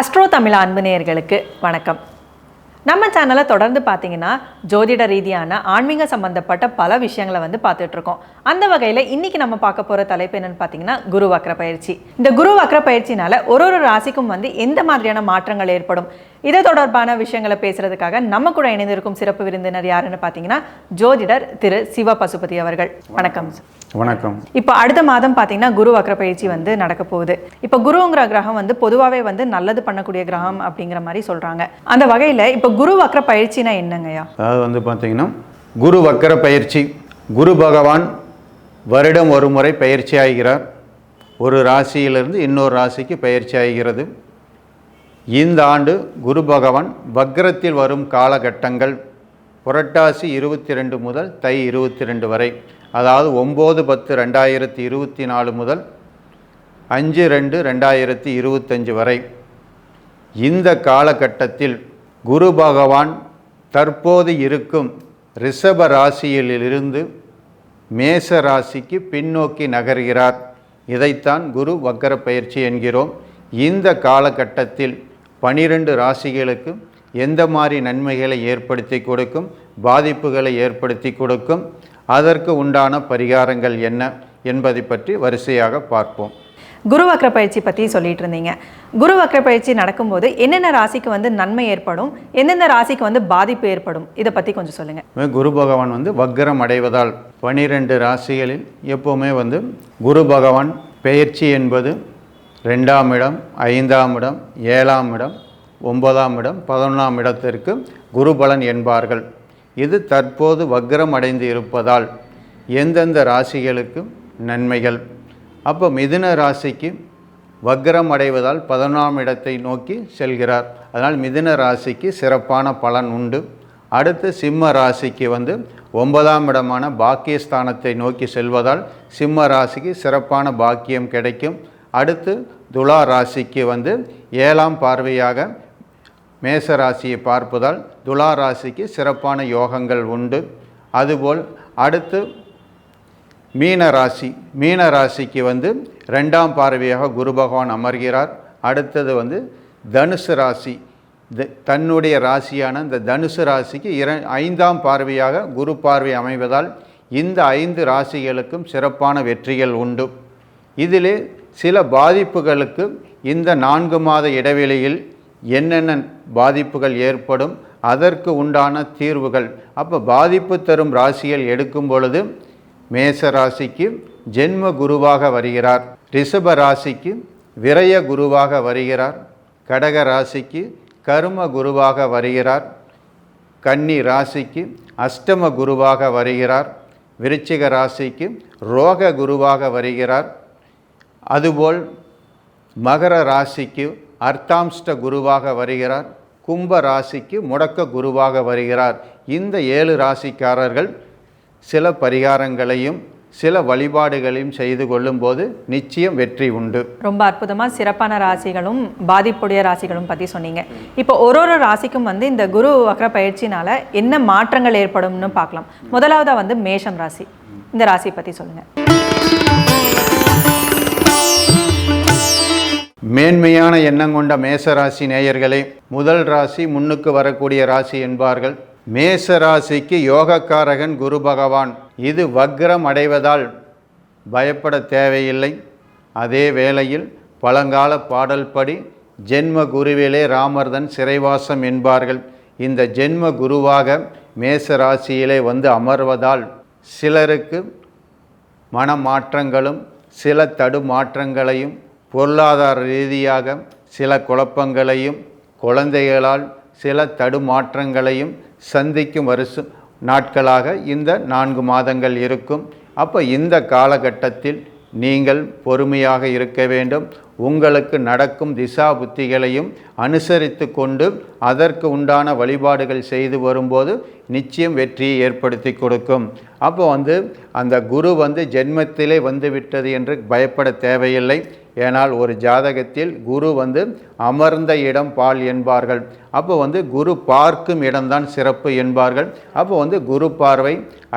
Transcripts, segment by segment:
Astro Tamil அன்பு நேயர்களுக்கு வணக்கம். நம்ம சேனலை தொடர்ந்து பார்த்தீங்கன்னா ஜோதிட ரீதியான ஆன்மீக சம்பந்தப்பட்ட பல விஷயங்களை வந்து பார்த்துட்டு இருக்கோம் அந்த வகையில் இன்னைக்கு நம்ம பார்க்க போகிற தலைப்பு என்னன்னு பார்த்தீங்கன்னா குரு வக்ர பயிற்சி. இந்த குரு வக்ர பயிற்சினால ஒரு ஒரு ராசிக்கும் வந்து எந்த மாதிரியான மாற்றங்கள் ஏற்படும்? இது தொடர்பான விஷயங்களை பேசுறதுக்காக நம்ம கூட இணைந்திருக்கும் சிறப்பு விருந்தினர் யாருன்னு பார்த்தீங்கன்னா ஜோதிடர் திரு சிவ பசுபதி அவர்கள். வணக்கம். வணக்கம். இப்போ அடுத்த மாதம் பார்த்தீங்கன்னா குரு வக்ர பயிற்சி வந்து நடக்க போகுது. இப்போ குருங்கிற கிரகம் வந்து பொதுவாகவே வந்து நல்லது பண்ணக்கூடிய கிரகம் அப்படிங்கிற மாதிரி சொல்கிறாங்க அந்த வகையில் இப்போ குரு வக்ர பயிற்சினா என்னங்கய்யா? அதாவது வந்து பார்த்தீங்கன்னா குரு வக்கர பயிற்சி குரு பகவான் வருடம் ஒரு முறை பயிற்சி ஆகிறார். ஒரு ராசியிலிருந்து இன்னொரு ராசிக்கு பயிற்சி ஆகிறது. இந்த ஆண்டு குரு பகவான் வக்ரத்தில் வரும் காலகட்டங்கள் புரட்டாசி இருபத்தி ரெண்டு முதல் தை இருபத்தி ரெண்டு வரை அதாவது ஒம்பது பத்து ரெண்டாயிரத்தி இருபத்தி நாலு முதல் அஞ்சு ரெண்டு ரெண்டாயிரத்தி இருபத்தஞ்சு வரை. இந்த காலகட்டத்தில் குரு பகவான் தற்போது இருக்கும் ரிஷப ராசியிலிருந்து மேச ராசிக்கு பின்னோக்கி நகர்கிறார். இதைத்தான் குரு வக்கர பயிற்சி என்கிறோம். இந்த காலகட்டத்தில் பனிரெண்டு ராசிகளுக்கு எந்த மாதிரி நன்மைகளை ஏற்படுத்தி கொடுக்கும் பாதிப்புகளை ஏற்படுத்தி கொடுக்கும் அதற்கு உண்டான பரிகாரங்கள் என்ன என்பதை பற்றி வரிசையாக பார்ப்போம். குரு வக்ர பயிற்சி பற்றி சொல்லிட்டு இருந்தீங்க குரு வக்ர பயிற்சி நடக்கும்போது என்னென்ன ராசிக்கு வந்து நன்மை ஏற்படும் எந்தெந்த ராசிக்கு வந்து பாதிப்பு ஏற்படும் இதை பற்றி கொஞ்சம் சொல்லுங்கள் குரு பகவான் வந்து வக்ரம் அடைவதால் பனிரெண்டு ராசிகளில் எப்போவுமே வந்து குரு பகவான் பெயர்ச்சி என்பது ரெண்டாம் இடம் ஐந்தாம் இடம் ஏழாம் இடம் ஒன்பதாம் இடம் பதினொன்றாம் இடத்திற்கு குருபலன் என்பார்கள். இது தற்போது வக்ரம் அடைந்து இருப்பதால் எந்தெந்த ராசிகளுக்கு நன்மைகள்? அப்போ மிதுன ராசிக்கு வக்ரம் அடைவதால் பதினொன்றாம் இடத்தை நோக்கி செல்கிறார். அதனால் மிதுன ராசிக்கு சிறப்பான பலன் உண்டு. அடுத்து சிம்ம ராசிக்கு வந்து ஒன்பதாம் இடமான பாக்கியஸ்தானத்தை நோக்கி செல்வதால் சிம்ம ராசிக்கு சிறப்பான பாக்கியம் கிடைக்கும். அடுத்து துலா ராசிக்கு வந்து ஏழாம் பார்வையாக மேச ராசியை பார்ப்பதால் துலா ராசிக்கு சிறப்பான யோகங்கள் உண்டு. அதுபோல் அடுத்து மீன ராசி மீன ராசிக்கு வந்து ரெண்டாம் பார்வையாக குரு பகவான் அமர்கிறார். அடுத்தது வந்து தனுசு ராசி. த- தன்னுடைய ராசியான இந்த தனுசு ராசிக்கு இர ஐந்தாம் பார்வையாக குரு பார்வை அமைவதால் இந்த ஐந்து ராசிகளுக்கும் சிறப்பான வெற்றிகள் உண்டு. இதிலே சில பாதிப்புகளுக்கு இந்த நான்கு மாத இடைவெளியில் என்னென்ன பாதிப்புகள் ஏற்படும் அதற்கு உண்டான தீர்வுகள். அப்போ பாதிப்பு தரும் ராசிகள் எடுக்கும் பொழுது மேச ராசிக்கு ஜென்ம குருவாக வருகிறார். ரிஷப ராசிக்கு விரய குருவாக வருகிறார். கடக ராசிக்கு கரும குருவாக வருகிறார். கன்னி ராசிக்கு அஷ்டம குருவாக வருகிறார். விருச்சிக ராசிக்கு ரோக குருவாக வருகிறார். அதுபோல் மகர ராசிக்கு அர்த்தாம்ஷ்ட குருவாக வருகிறார். கும்ப ராசிக்கு முடக்க குருவாக வருகிறார். இந்த ஏழு ராசிக்காரர்கள் சில பரிகாரங்களையும் சில வழிபாடுகளையும் செய்து கொள்ளும்போது நிச்சயம் வெற்றி உண்டு. ரொம்ப அற்புதமாக சிறப்பான ராசிகளும் பாதிப்புடைய ராசிகளும் பற்றி சொன்னீங்க. இப்போ ஒரு ஒரு ராசிக்கும் வந்து இந்த குரு வக்ர பயிற்சினால என்ன மாற்றங்கள் ஏற்படும்னு பார்க்கலாம். முதலாவதாக வந்து மேஷம் ராசி. இந்த ராசி பற்றி சொல்லுங்கள் மேன்மையான எண்ணம் கொண்ட மேசராசி நேயர்களே முதல் ராசி முன்னுக்கு வரக்கூடிய ராசி என்பார்கள். மேச ராசிக்கு யோகக்காரகன் குரு பகவான். இது வக்ரம் அடைவதால் பயப்பட தேவையில்லை. அதே வேளையில் பழங்கால பாடல்படி ஜென்ம குருவிலே ராமர்தன் சிறைவாசம் என்பார்கள். இந்த ஜென்ம குருவாக மேச ராசியிலே வந்து அமர்வதால் சிலருக்கு மனமாற்றங்களும் சில தடுமாற்றங்களையும் பொருளாதார ரீதியாக சில குழப்பங்களையும் குழந்தைகளால் சில தடுமாற்றங்களையும் சந்திக்கும் வருஷம் நாட்களாக இந்த நான்கு மாதங்கள் இருக்கும். அப்போ இந்த காலகட்டத்தில் நீங்கள் பொறுமையாக இருக்க வேண்டும். உங்களுக்கு நடக்கும் திசா புத்திகளையும் அனுசரித்து கொண்டு அதற்கு உண்டான வழிபாடுகள் செய்து வரும்போது நிச்சயம் வெற்றியை ஏற்படுத்தி கொடுக்கும். அப்போ வந்து அந்த குரு வந்து ஜென்மத்திலே வந்துவிட்டது என்று பயப்பட தேவையில்லை. ஏனால் ஒரு ஜாதகத்தில் குரு வந்து அமர்ந்த இடம் பால் என்பார்கள். அப்போ வந்து குரு பார்க்கும் இடம்தான் சிறப்பு என்பார்கள். அப்போ வந்து குரு பார்வை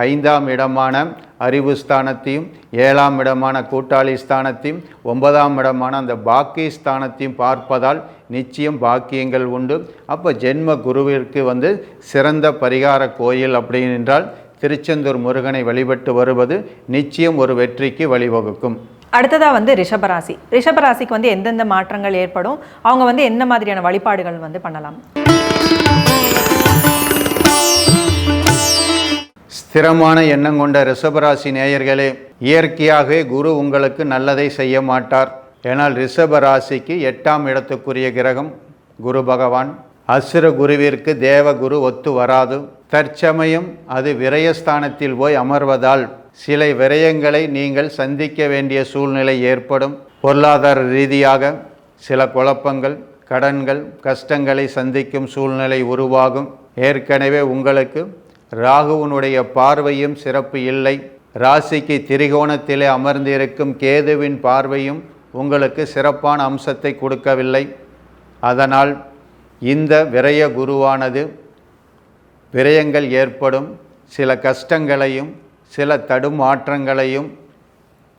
ஐந்தாம் இடமான அறிவு ஸ்தானத்தையும் ஏழாம் இடமான கூட்டாளி ஸ்தானத்தையும் ஒன்பதாம் இடமான அந்த பாக்கி ஸ்தானத்தையும் பார்ப்பதால் நிச்சயம் பாக்கியங்கள் உண்டு. அப்போ ஜென்ம குருவிற்கு வந்து சிறந்த பரிகார கோயில் அப்படின்னு என்றால் திருச்செந்தூர் முருகனை வழிபட்டு வருவது நிச்சயம் ஒரு வெற்றிக்கு வழிவகுக்கும். அடுத்ததாக வந்து ரிஷபராசி. ரிஷபராசிக்கு வந்து எந்தெந்த மாற்றங்கள் ஏற்படும்? அவங்க வந்து என்ன மாதிரியான வழிபாடுகள் வந்து பண்ணலாம்? ஸ்திரமான எண்ணம் கொண்ட ரிஷபராசி நேயர்களே இயற்கையாகவே குரு உங்களுக்கு நல்லதை செய்ய மாட்டார். ஏனால் ரிஷபராசிக்கு எட்டாம் இடத்துக்குரிய கிரகம் குரு பகவான். அசுர குருவிற்கு தேவ குரு ஒத்து வராது. தற்சமயம் அது விரயஸ்தானத்தில் போய் அமர்வதால் சில விரயங்களை நீங்கள் சந்திக்க வேண்டிய சூழ்நிலை ஏற்படும். பொருளாதார ரீதியாக சில குழப்பங்கள் கடன்கள் கஷ்டங்களை சந்திக்கும் சூழ்நிலை உருவாகும். ஏற்கனவே உங்களுக்கு ராகுவனுடைய பார்வையும் சிறப்பு இல்லை. ராசிக்கு திரிகோணத்திலே அமர்ந்திருக்கும் கேதுவின் பார்வையும் உங்களுக்கு சிறப்பான அம்சத்தை கொடுக்கவில்லை. அதனால் இந்த விரய குருவானது விரயங்கள் ஏற்படும். சில கஷ்டங்களையும் சில தடுமாற்றங்களையும்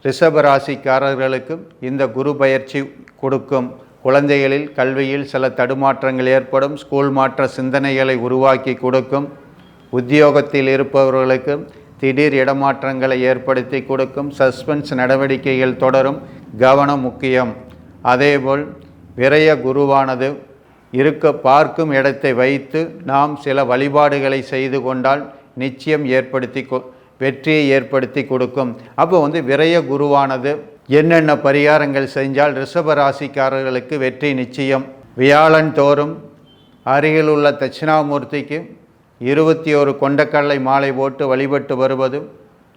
ரிஷபராசிக்காரர்களுக்கு இந்த குரு பயிற்சி கொடுக்கும். குழந்தைகளில் கல்வியில் சில தடுமாற்றங்கள் ஏற்படும். ஸ்கூல் மாற்ற சிந்தனைகளை உருவாக்கி கொடுக்கும். உத்தியோகத்தில் இருப்பவர்களுக்கு திடீர் இடமாற்றங்களை ஏற்படுத்தி கொடுக்கும். சஸ்பென்ஸ் நடவடிக்கைகள் தொடரும். கவனம் முக்கியம். அதேபோல் விரய குருவானது இருக்க பார்க்கும் இடத்தை வைத்து நாம் சில வழிபாடுகளை செய்து கொண்டால் நிச்சயம் ஏற்படுத்தி கொ வெற்றியை ஏற்படுத்தி கொடுக்கும். அப்போ வந்து விரய குருவானது என்னென்ன பரிகாரங்கள் செஞ்சால் ரிஷப ராசிக்காரர்களுக்கு வெற்றி நிச்சயம். வியாழன் தோறும் அருகில் உள்ள தட்சிணாமூர்த்திக்கு இருபத்தி ஒரு கொண்டக்கடலை மாலை போட்டு வழிபட்டு வருவது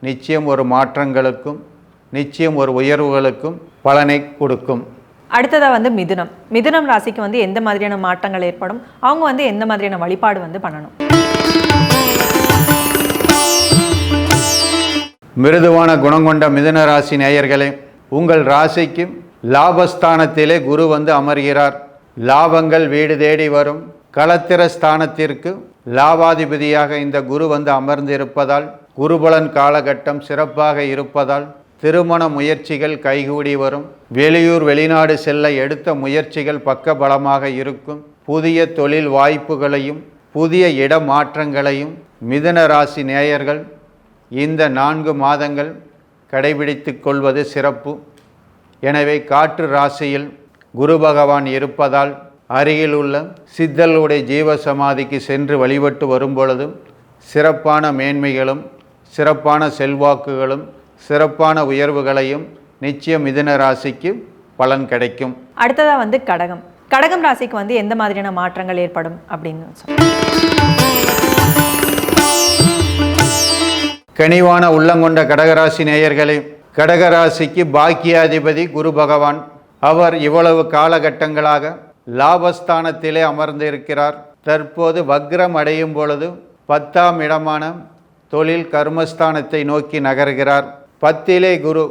நிச்சயம் ஒரு மாற்றங்களுக்கும் நிச்சயம் ஒரு உயர்வுகளுக்கும் பலனை கொடுக்கும். அடுத்ததாக வந்து மிதுனம். மிதுனம் ராசிக்கு வந்து எந்த மாதிரியான மாற்றங்கள் ஏற்படும்? அவங்க வந்து எந்த மாதிரியான வழிபாடு வந்து பண்ணணும்? மிருதுவான குணம் கொண்ட மிதுன ராசி நேயர்களே உங்கள் ராசிக்கு லாபஸ்தானத்திலே குரு வந்து அமர்கிறார். லாபங்கள் வீடு தேடி வரும். களத்திர ஸ்தானத்திற்கு லாபாதிபதியாக இந்த குரு வந்து அமர்ந்திருப்பதால் குருபலன் காலகட்டம் சிறப்பாக இருப்பதால் திருமண முயற்சிகள் கைகூடி வரும். வெளியூர் வெளிநாடு செல்ல எடுத்த முயற்சிகள் பக்க பலமாக இருக்கும். புதிய தொழில் வாய்ப்புகளையும் புதிய இடமாற்றங்களையும் மிதுன ராசி நேயர்கள் இந்த நான்கு மாதங்கள் கடைபிடித்து கொள்வது சிறப்பு. எனவே காற்று ராசியில் குரு பகவான் இருப்பதால் அருகில் உள்ள சித்தலுடைய ஜீவ சமாதிக்கு சென்று வழிபட்டு வரும்பொழுதும் சிறப்பான மேன்மைகளும் சிறப்பான செல்வாக்குகளும் சிறப்பான உயர்வுகளையும் நிச்சயம் மிதுன ராசிக்கு பலன் கிடைக்கும். அடுத்ததாக வந்து கடகம். கடகம் ராசிக்கு வந்து எந்த மாதிரியான மாற்றங்கள் ஏற்படும் அப்படின்னு கனிவான உள்ளங்கொண்ட கடகராசி நேயர்களே கடகராசிக்கு பாக்கியாதிபதி குரு பகவான். அவர் இவ்வளவு காலகட்டங்களாக லாபஸ்தானத்திலே அமர்ந்திருக்கிறார் தற்போது வக்ரம் அடையும் பொழுது பத்தாம் இடமான தொழில் கர்மஸ்தானத்தை நோக்கி நகர்கிறார். பத்திலே குரு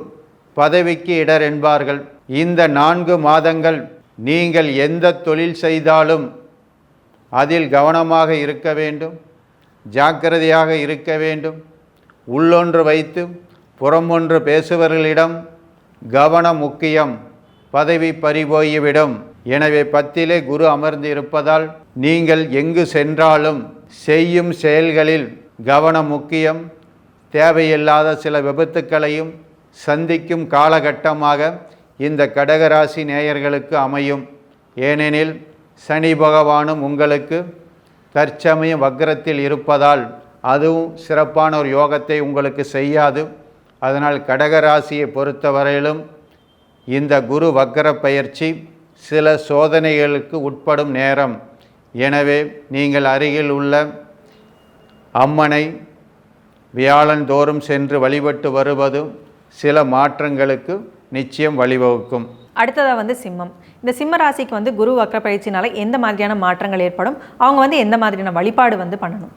பதவிக்கு இடர் என்பார்கள். இந்த நான்கு மாதங்கள் நீங்கள் எந்த தொழில் செய்தாலும் அதில் கவனமாக இருக்க வேண்டும் ஜாக்கிரதையாக இருக்க வேண்டும். உள்ளொன்று வைத்து புறமொன்று பேசுபவர்களிடம் கவனம் முக்கியம் பதவி பறிபோய்விடும். எனவே பத்திலே குரு அமர்ந்து இருப்பதால் நீங்கள் எங்கு சென்றாலும் செய்யும் செயல்களில் கவனம் முக்கியம் தேவையில்லாத சில விபத்துக்களையும் சந்திக்கும் காலகட்டமாக இந்த கடகராசி நேயர்களுக்கு அமையும். ஏனெனில் சனி பகவானும் உங்களுக்கு தற்சமயம் வக்ரத்தில் இருப்பதால் அதுவும் சிறப்பான ஒரு யோகத்தை உங்களுக்கு செய்யாது. அதனால் கடகராசியை பொறுத்தவரையிலும் இந்த குரு வக்ர பயிற்சி சில சோதனைகளுக்கு உட்படும் நேரம். எனவே நீங்கள் அருகில் உள்ள அம்மனை வியாழன் தோறும் சென்று வழிபட்டு வருவதும் சில மாற்றங்களுக்கு நிச்சயம் வழிவகுக்கும். அடுத்ததாக வந்து சிம்மம். இந்த சிம்ம ராசிக்கு வந்து குரு வக்ர பயிற்சினால எந்த மாதிரியான மாற்றங்கள் ஏற்படும்? அவங்க வந்து எந்த மாதிரியான வழிபாடு வந்து பண்ணணும்?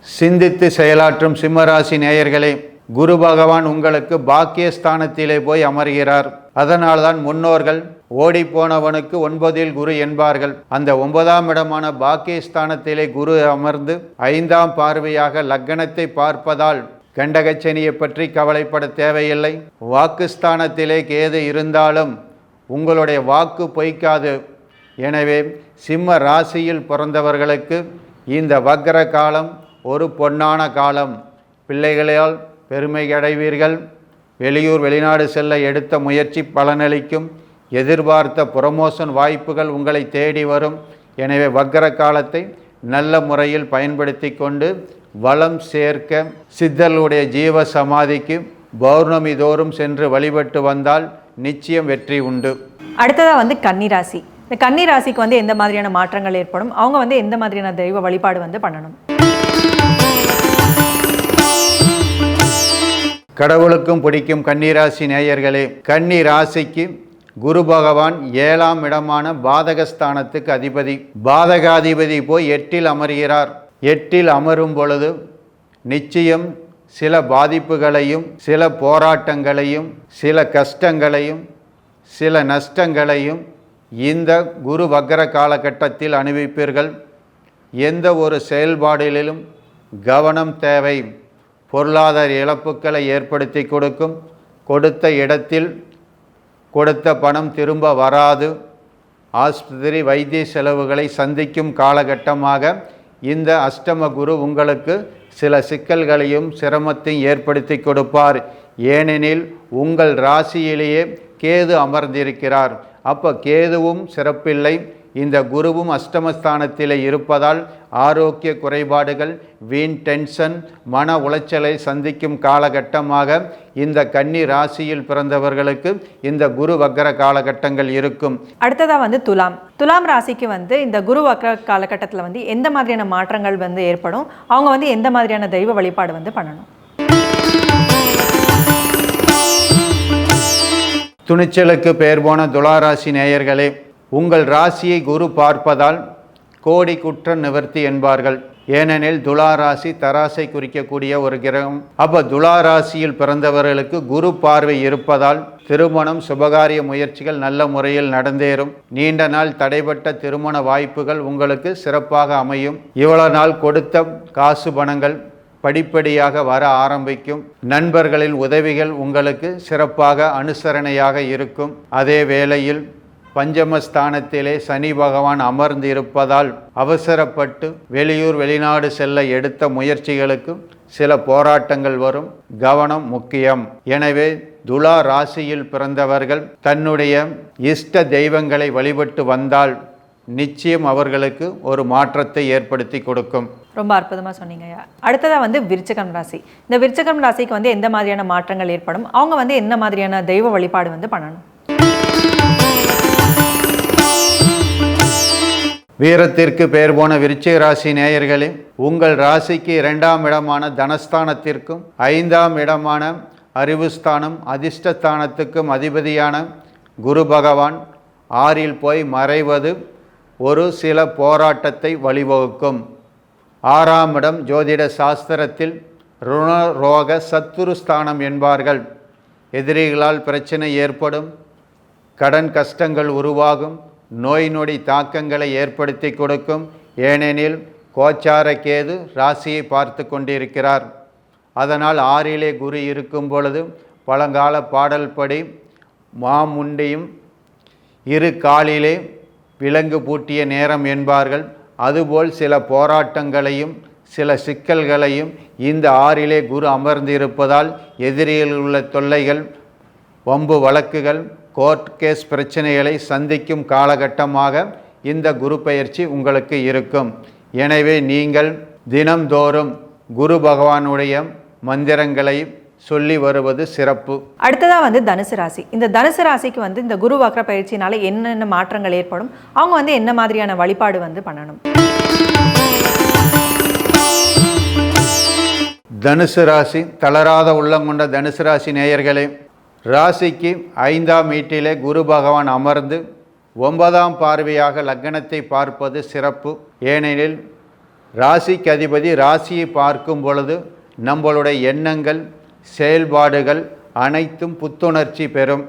சிந்தித்து செயலாற்றும் சிம்மராசி நேயர்களே குரு பகவான் உங்களுக்கு பாக்கியஸ்தானத்திலே போய் அமர்கிறார். அதனால்தான் முன்னோர்கள் ஓடிப்போனவனுக்கு ஒன்பதில் குரு என்பார்கள். அந்த ஒன்பதாம் இடமான பாக்கியஸ்தானத்திலே குரு அமர்ந்து ஐந்தாம் பார்வையாக லக்கணத்தை பார்ப்பதால் கண்டகச்சனியை பற்றி கவலைப்பட தேவையில்லை. வாக்குஸ்தானத்திலே கேது இருந்தாலும் உங்களுடைய வாக்கு பொய்க்காது. எனவே சிம்ம ராசியில் பிறந்தவர்களுக்கு இந்த வக்ர காலம் ஒரு பொன்னான காலம். பிள்ளைகளால் பெருமை அடைவீர்கள். வெளியூர் வெளிநாடு செல்ல எடுத்த முயற்சி பலனளிக்கும். எதிர்பார்த்த புரமோஷன் வாய்ப்புகள் உங்களை தேடி வரும். எனவே வக்கர காலத்தை நல்ல முறையில் பயன்படுத்தி கொண்டு வளம் சேர்க்க சித்தர்களுடைய ஜீவ சமாதிக்கு பௌர்ணமி தோறும் சென்று வழிபட்டு வந்தால் நிச்சயம் வெற்றி உண்டு. அடுத்ததாக வந்து கன்னிராசி. இந்த கன்னிராசிக்கு வந்து எந்த மாதிரியான மாற்றங்கள் ஏற்படும்? அவங்க வந்து எந்த மாதிரியான தெய்வ வழிபாடு வந்து பண்ணணும்? கடவுளுக்கும் பிடிக்கும் கன்னிராசி நேயர்களே கன்னி ராசிக்கு குரு பகவான் ஏழாம் இடமான பாதகஸ்தானத்துக்கு அதிபதி. பாதகாதிபதி போய் எட்டில் அமர்கிறார். எட்டில் அமரும் பொழுது நிச்சயம் சில பாதிப்புகளையும் சில போராட்டங்களையும் சில கஷ்டங்களையும் சில நஷ்டங்களையும் இந்த குரு வக்ர காலகட்டத்தில் அனுபவிப்பீர்கள். எந்த ஒரு செயல்பாடுகளிலும் கவனம் தேவை. பொருளாதார இழப்புக்களை ஏற்படுத்தி கொடுக்கும். கொடுத்த இடத்தில் கொடுத்த பணம் திரும்ப வராது. ஆஸ்பத்திரி வைத்திய செலவுகளை சந்திக்கும் காலகட்டமாக இந்த அஷ்டம குரு உங்களுக்கு சில சிக்கல்களையும் சிரமத்தையும் ஏற்படுத்தி கொடுப்பார். ஏனெனில் உங்கள் ராசியிலேயே கேது அமர்ந்திருக்கிறார். அப்போ கேதுவும் சிறப்பில்லை. இந்த குருவும் அஷ்டமஸ்தானத்தில் இருப்பதால் ஆரோக்கிய குறைபாடுகள் வீண் டென்ஷன் மன உளைச்சலை சந்திக்கும் காலகட்டமாக இந்த கன்னி ராசியில் பிறந்தவர்களுக்கு இந்த குரு வக்கர காலகட்டங்கள் இருக்கும். அடுத்ததா வந்து துலாம். துலாம் ராசிக்கு வந்து இந்த குரு வக்ர காலகட்டத்தில் வந்து எந்த மாதிரியான மாற்றங்கள் வந்து ஏற்படும்? அவங்க வந்து எந்த மாதிரியான தெய்வ வழிபாடு வந்து பண்ணணும்? துணிச்சலுக்கு பெயர் போன துளாராசி நேயர்களே உங்கள் ராசியை குரு பார்ப்பதால் கோடி குற்ற நிவர்த்தி என்பார்கள். ஏனெனில் துளாராசி தராசை குறிக்கக்கூடிய ஒரு கிரகம். அப்போ துளாராசியில் பிறந்தவர்களுக்கு குரு பார்வை இருப்பதால் திருமணம் சுபகாரிய முயற்சிகள் நல்ல முறையில் நடந்தேறும். நீண்ட நாள் தடைப்பட்ட திருமண வாய்ப்புகள் உங்களுக்கு சிறப்பாக அமையும். இவ்வளவு நாள் கொடுத்த காசு பணங்கள் படிப்படியாக வர ஆரம்பிக்கும். நண்பர்களின் உதவிகள் உங்களுக்கு சிறப்பாக அனுசரணையாக இருக்கும். அதே வேளையில் பஞ்சமஸ்தானத்திலே சனி பகவான் அமர்ந்து இருப்பதால் அவசரப்பட்டு வெளியூர் வெளிநாடு செல்ல எடுத்த முயற்சிகளுக்கு சில போராட்டங்கள் வரும். கவனம் முக்கியம். எனவே துலா ராசியில் பிறந்தவர்கள் தன்னுடைய இஷ்ட தெய்வங்களை வழிபட்டு வந்தால் நிச்சயம் அவர்களுக்கு ஒரு மாற்றத்தை ஏற்படுத்தி கொடுக்கும். ரொம்ப அற்புதமாக சொன்னீங்க அடுத்ததாக வந்து விருச்சகம் ராசி. இந்த விருச்சகம் ராசிக்கு வந்து எந்த மாதிரியான மாற்றங்கள் ஏற்படும்? அவங்க வந்து என்ன மாதிரியான தெய்வ வழிபாடு வந்து பண்ணணும்? வீரத்திற்கு பெயர் போன விருச்சிக ராசி நேயர்களே உங்கள் ராசிக்கு இரண்டாம் இடமான தனஸ்தானத்திற்கும் ஐந்தாம் இடமான அறிவுஸ்தானம் அதிர்ஷ்டஸ்தானத்துக்கும் அதிபதியான குரு பகவான் ஆறில் போய் மறைவது ஒரு சில போராட்டத்தை வழிவகுக்கும். ஆறாம் இடம் ஜோதிட சாஸ்திரத்தில் ருணரோக சத்துருஸ்தானம் ஸ்தானம் என்பார்கள். எதிரிகளால் பிரச்சனை ஏற்படும். கடன் கஷ்டங்கள் உருவாகும் நோய் நொடி தாக்கங்களை ஏற்படுத்தி கொடுக்கும். ஏனெனில் கோச்சார கேது ராசியை பார்த்து கொண்டிருக்கிறார். அதனால் ஆறிலே குரு இருக்கும் பொழுது பழங்கால பாடல் படி மாமுண்டியும் இரு காலிலே விலங்கு பூட்டிய நேரம் என்பார்கள். அதுபோல் சில போராட்டங்களையும் சில சிக்கல்களையும் இந்த ஆறிலே குரு அமர்ந்திருப்பதால் எதிரியில் உள்ள தொல்லைகள் வம்பு வழக்குகள் கோர்ட் கேஸ் பிரச்சனைகளை சந்திக்கும் காலகட்டமாக இந்த குரு பெயர்ச்சி உங்களுக்கு இருக்கும். எனவே நீங்கள் தினம்தோறும் குரு பகவானுடைய மந்திரங்களை சொல்லி வருவது சிறப்பு. அடுத்ததா வந்து தனுசு ராசி. இந்த தனுசு ராசிக்கு வந்து இந்த குரு வக்ர பயிற்சினால என்னென்ன மாற்றங்கள் ஏற்படும்? அவங்க வந்து என்ன மாதிரியான வழிபாடு வந்து பண்ணணும்? தனுசு ராசி தளராத உள்ளம் கொண்ட தனுசு ராசி நேயர்களே ராசிக்கு ஐந்தாம் வீட்டிலே குரு பகவான் அமர்ந்து ஒன்பதாம் பார்வையாக லக்னத்தை பார்ப்பது சிறப்பு. ஏனெனில் ராசிக்கு அதிபதி ராசியை பார்க்கும் பொழுது நம்மளுடைய எண்ணங்கள் செயல்பாடுகள் அனைத்தும் புத்துணர்ச்சி பெறும்.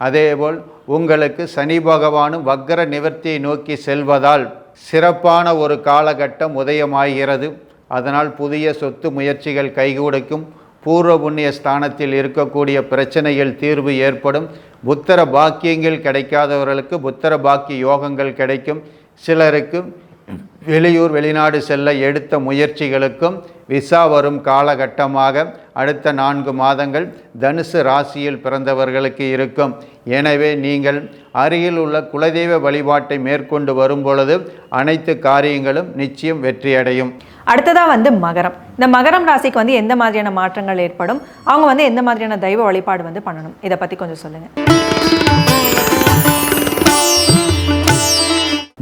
அதேபோல் உங்களுக்கு சனி பகவானும் வக்கர நிவர்த்தியை நோக்கி செல்வதால் சிறப்பான ஒரு காலகட்டம் உதயமாகிறது. அதனால் புதிய சொத்து முயற்சிகள் கைகூடுக்கும். பூர்வ புண்ணிய ஸ்தானத்தில் இருக்கக்கூடிய பிரச்சனையில் தீர்வு ஏற்படும். புத்தர பாக்கியங்கள் கிடைக்காதவர்களுக்கு புத்தர பாக்கிய யோகங்கள் கிடைக்கும். சிலருக்கு வெளியூர் வெளிநாடு செல்ல எடுத்த முயற்சிகளுக்கும் விசா வரும் காலகட்டமாக அடுத்த நான்கு மாதங்கள் தனுசு ராசியில் பிறந்தவர்களுக்கு இருக்கும். எனவே நீங்கள் அருகில் உள்ள குலதெய்வ வழிபாட்டை மேற்கொண்டு வரும் பொழுது அனைத்து காரியங்களும் நிச்சயம் வெற்றியடையும். அடுத்ததாக வந்து மகரம். இந்த மகரம் ராசிக்கு வந்து எந்த மாதிரியான மாற்றங்கள் ஏற்படும்? அவங்க வந்து எந்த மாதிரியான தெய்வ வழிபாடு வந்து பண்ணணும்? இதை பற்றி கொஞ்சம் சொல்லுங்கள்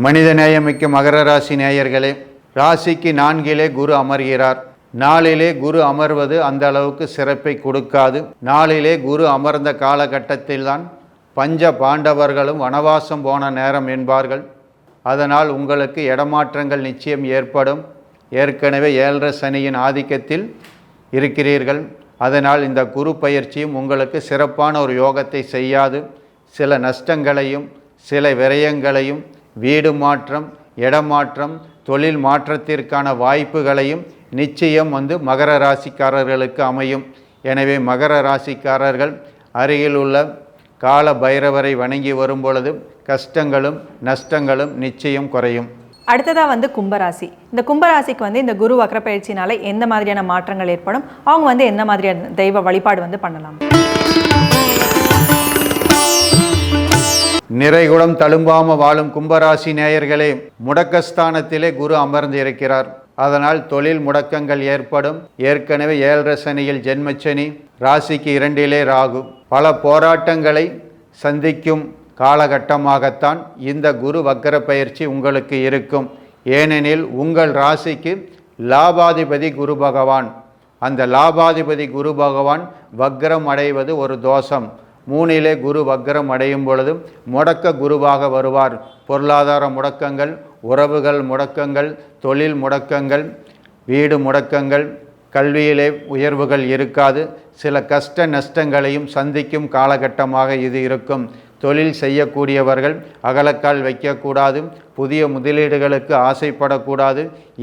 மனித நேயமிக்க மகர ராசி நேயர்களே ராசிக்கு நான்கிலே குரு அமர்கிறார். நாளிலே குரு அமர்வது அந்த அளவுக்கு சிறப்பை கொடுக்காது. நாளிலே குரு அமர்ந்த காலகட்டத்தில்தான் பஞ்ச பாண்டவர்களும் வனவாசம் போன நேரம் என்பார்கள். அதனால் உங்களுக்கு இடமாற்றங்கள் நிச்சயம் ஏற்படும். ஏற்கனவே ஏழரை சனியின் ஆதிக்கத்தில் இருக்கிறீர்கள். அதனால் இந்த குரு பயிற்சியும் உங்களுக்கு சிறப்பான ஒரு யோகத்தை செய்யாது. சில நஷ்டங்களையும் சில விரயங்களையும் வீடு மாற்றம் இடமாற்றம் தொழில் மாற்றத்திற்கான வாய்ப்புகளையும் நிச்சயம் வந்து மகர ராசிக்காரர்களுக்கு அமையும். எனவே மகர ராசிக்காரர்கள் அருகில் உள்ள கால பைரவரை வணங்கி வரும் பொழுது கஷ்டங்களும் நஷ்டங்களும் நிச்சயம் குறையும். அடுத்ததாக வந்து கும்பராசி. இந்த கும்பராசிக்கு வந்து இந்த குரு வக்ர பயிற்சினால எந்த மாதிரியான மாற்றங்கள் ஏற்படும்? அவங்க வந்து எந்த மாதிரியான தெய்வ வழிபாடு வந்து பண்ணலாம்? நிறைகுடம் தழும்பாம வாழும் கும்பராசி நேயர்களே முடக்கஸ்தானத்திலே குரு அமர்ந்து இருக்கிறார் அதனால் தொழில் முடக்கங்கள் ஏற்படும். ஏற்கனவே ஏழரை சனியில் ஜென்மச்சனி ராசிக்கு இரண்டிலே ராகு. பல போராட்டங்களை சந்திக்கும் காலகட்டமாகத்தான் இந்த குரு வக்கர பயிற்சி உங்களுக்கு இருக்கும். ஏனெனில் உங்கள் ராசிக்கு லாபாதிபதி குரு பகவான். அந்த லாபாதிபதி குரு பகவான் வக்ரம் அடைவது ஒரு தோஷம். மூணிலே குரு வக்ரம் அடையும் பொழுது முடக்க குருவாக வருவார். பொருளாதார முடக்கங்கள் உறவுகள் முடக்கங்கள் தொழில் முடக்கங்கள் வீடு முடக்கங்கள் கல்வியிலே உயர்வுகள் இருக்காது. சில கஷ்ட நஷ்டங்களையும் சந்திக்கும் காலகட்டமாக இது இருக்கும். தொழில் செய்யக்கூடியவர்கள் அகலக்கால் வைக்கக்கூடாது புதிய முதலீடுகளுக்கு ஆசைப்படக்கூடாது.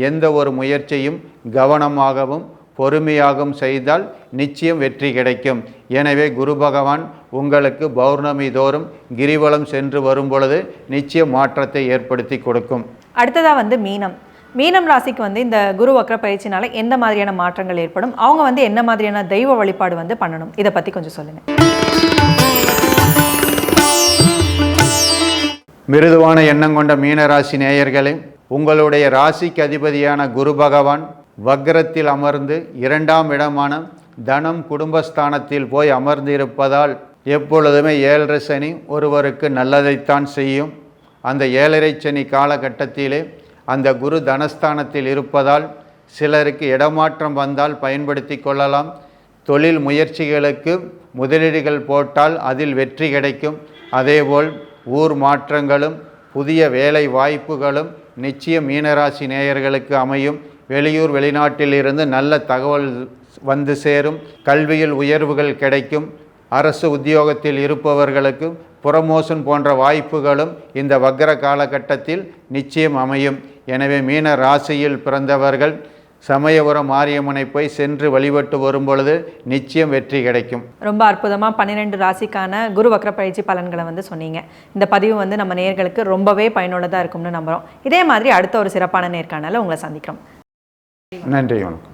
எந்த ஒரு முயற்சியும் கவனமாகவும் பொறுமையாகவும் செய்தால் நிச்சயம் வெற்றி கிடைக்கும். எனவே குரு பகவான் உங்களுக்கு பௌர்ணமி தோறும் கிரிவலம் சென்று வரும் பொழுது நிச்சயம் மாற்றத்தை ஏற்படுத்தி கொடுக்கும். அடுத்ததாக வந்து மீனம். மீனம் ராசிக்கு வந்து இந்த குரு வக்ர பயிற்சினால எந்த மாதிரியான மாற்றங்கள் ஏற்படும்? அவங்க வந்து என்ன மாதிரியான தெய்வ வழிபாடு வந்து பண்ணணும்? இதை பற்றி கொஞ்சம் சொல்லுங்கள் மிருதுவான எண்ணம் கொண்ட மீனராசி நேயர்களே உங்களுடைய ராசிக்கு அதிபதியான குரு பகவான் வக்ரத்தில் அமர்ந்து இரண்டாம் இடமான தனம் குடும்பஸ்தானத்தில் போய் அமர்ந்து இருப்பதால் எப்பொழுதுமே ஏழரை சனி ஒருவருக்கு நல்லதைத்தான் செய்யும். அந்த ஏழரை சனி காலகட்டத்திலே அந்த குரு தனஸ்தானத்தில் இருப்பதால் சிலருக்கு இடமாற்றம் வந்தால் பயன்படுத்தி கொள்ளலாம். தொழில் முயற்சிகளுக்கு முதலீடுகள் போட்டால் அதில் வெற்றி கிடைக்கும். அதேபோல் ஊர் மாற்றங்களும் புதிய வேலை வாய்ப்புகளும் நிச்சயம் மீனராசி நேயர்களுக்கு அமையும். வெளியூர் வெளிநாட்டிலிருந்து நல்ல தகவல் வந்து சேரும். கல்வியில் உயர்வுகள் கிடைக்கும். அரசு உத்தியோகத்தில் இருப்பவர்களுக்கு புறமோசன் போன்ற வாய்ப்புகளும் இந்த வக்ர காலகட்டத்தில் நிச்சயம் அமையும். எனவே மீன ராசியில் பிறந்தவர்கள் சமயபுரம் மாரியம்மனை போய் சென்று வழிபட்டு வரும் பொழுது நிச்சயம் வெற்றி கிடைக்கும். ரொம்ப அற்புதமாக பன்னிரெண்டு ராசிக்கான குரு வக்ர பயிற்சி பலன்களை வந்து சொன்னீங்க. இந்த பதிவு வந்து நம்ம நேர்களுக்கு ரொம்பவே பயனுள்ளதாக இருக்கும்னு நம்புகிறோம் இதே மாதிரி அடுத்த ஒரு சிறப்பான நேர்காணல உங்களை சந்திக்கிறோம். நன்றி வணக்கம்.